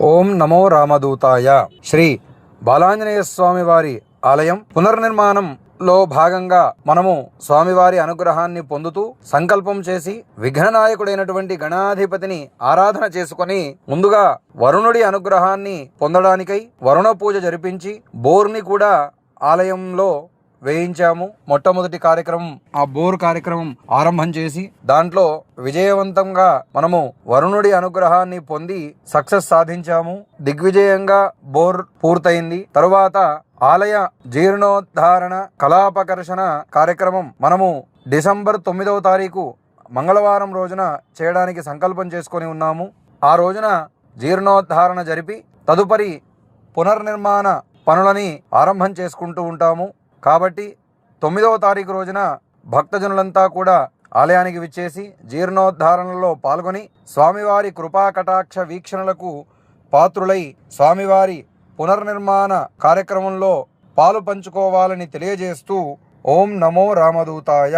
ఓం నమో రామదూతాయ. శ్రీ బాలాంజనేయ స్వామి వారి ఆలయం పునర్నిర్మాణం లో భాగంగా మనము స్వామివారి అనుగ్రహాన్ని పొందుతూ సంకల్పం చేసి విఘ్ననాయకుడైనటువంటి గణాధిపతిని ఆరాధన చేసుకొని ముందుగా వరుణుడి అనుగ్రహాన్ని పొందడానికై వరుణ పూజ జరిపించి బోర్ని కూడా ఆలయంలో వేయించాము. మొట్టమొదటి కార్యక్రమం ఆ బోర్ కార్యక్రమం ఆరంభం చేసి దాంట్లో విజయవంతంగా మనము వరుణుడి అనుగ్రహాన్ని పొంది సక్సెస్ సాధించాము. దిగ్విజయంగా బోర్ పూర్తయింది. తరువాత ఆలయ జీర్ణోద్ధారణ కళాపకర్షణ కార్యక్రమం మనము డిసెంబర్ తొమ్మిదవ తారీఖు మంగళవారం రోజున చేయడానికి సంకల్పం చేసుకొని ఉన్నాము. ఆ రోజున జీర్ణోద్ధారణ జరిపి తదుపరి పునర్నిర్మాణ పనులని ఆరంభం చేసుకుంటూ ఉంటాము. కాబట్టి తొమ్మిదవ తారీఖు రోజున భక్తజనులంతా కూడా ఆలయానికి విచ్చేసి జీర్ణోద్ధారణలో పాల్గొని స్వామివారి కృపా కటాక్ష వీక్షణలకు పాత్రులై స్వామివారి పునర్నిర్మాణ కార్యక్రమంలో పాలు పంచుకోవాలని తెలియజేస్తూ ఓం నమో రామదూతాయ.